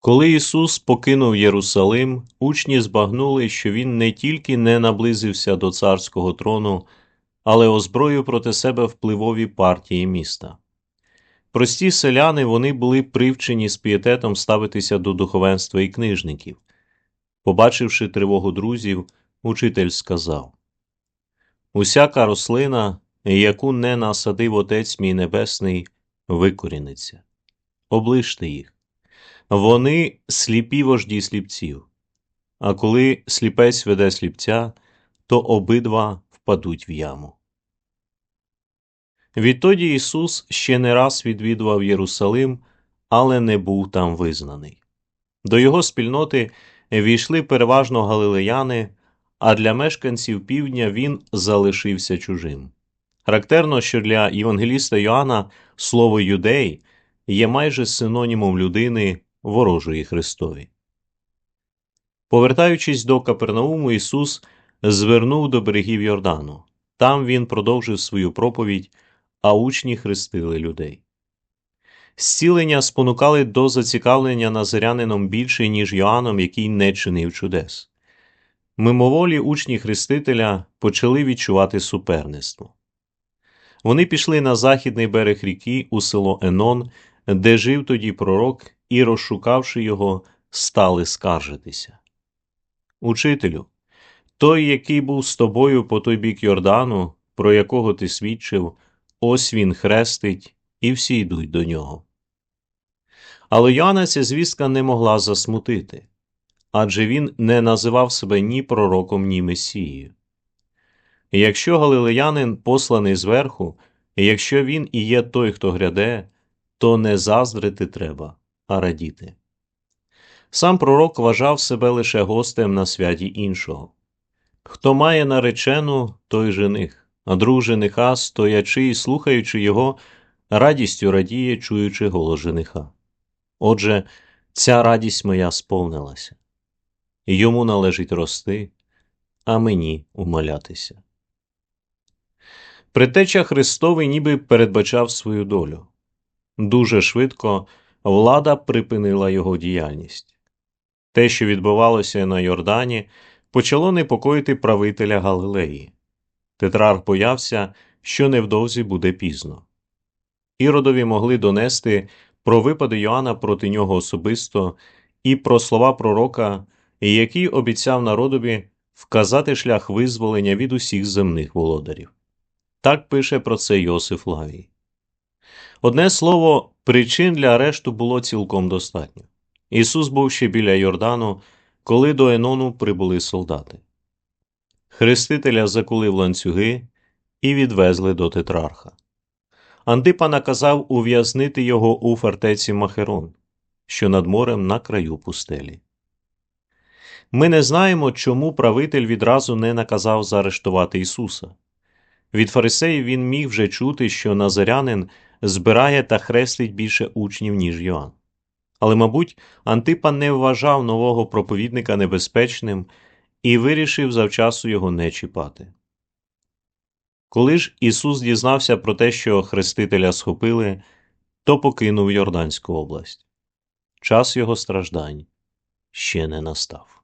Коли Ісус покинув Єрусалим, учні збагнули, що Він не тільки не наблизився до царського трону, але озброїв проти себе впливові партії міста. Прості селяни вони були привчені з пієтетом ставитися до духовенства і книжників. Побачивши тривогу друзів, учитель сказав Усяка рослина, яку не насадив Отець мій Небесний, викоріниться. Оближте їх. Вони сліпі вожді сліпців. А коли сліпець веде сліпця, то обидва впадуть в яму. Відтоді Ісус ще не раз відвідував Єрусалим, але не був там визнаний. До його спільноти війшли переважно галилеяни, а для мешканців півдня він залишився чужим. Характерно, що для євангеліста Йоанна слово юдей є майже синонімом людини ворожої Христові. Повертаючись до Капернауму, Ісус звернув до берегів Йордану. Там він продовжив свою проповідь, а учні хрестили людей. Зцілення спонукали до зацікавлення назирянином більше, ніж Йоанном, який не чинив чудес. Мимоволі учні хрестителя почали відчувати суперництво. Вони пішли на західний берег ріки у село Енон, де жив тоді пророк, і, розшукавши його, стали скаржитися. Учителю, той, який був з тобою по той бік Йордану, про якого ти свідчив, ось він хрестить, і всі йдуть до нього. Але Йоанна ця звістка не могла засмутити адже він не називав себе ні пророком, ні месією. Якщо галилеянин посланий зверху, якщо він і є той, хто гряде, то не заздрити треба, а радіти. Сам пророк вважав себе лише гостем на святі іншого. Хто має наречену, той жених, а друг жениха, стоячи і слухаючи його, радістю радіє, чуючи голос жениха. Отже, ця радість моя сповнилася. Йому належить рости, а мені умолятися. Притеча Христовий ніби передбачав свою долю. Дуже швидко влада припинила його діяльність. Те, що відбувалося на Йордані, почало непокоїти правителя Галилеї. Тетрарх боявся, що невдовзі буде пізно. Іродові могли донести про випади Йоанна проти нього особисто і про слова пророка, який обіцяв народові вказати шлях визволення від усіх земних володарів. Так пише про це Йосиф Лавій. Одне слово, причин для арешту було цілком достатньо. Ісус був ще біля Йордану, коли до Енону прибули солдати. Хрестителя закули в ланцюги і відвезли до тетрарха. Антипа наказав ув'язнити його у фортеці Махерон, що над морем на краю пустелі. Ми не знаємо, чому правитель відразу не наказав заарештувати Ісуса. Від фарисеїв він міг вже чути, що назарянин збирає та хрестить більше учнів, ніж Йоанн. Але, мабуть, Антипа не вважав нового проповідника небезпечним і вирішив завчасу його не чіпати. Коли ж Ісус дізнався про те, що хрестителя схопили, то покинув Йорданську область. Час його страждань ще не настав.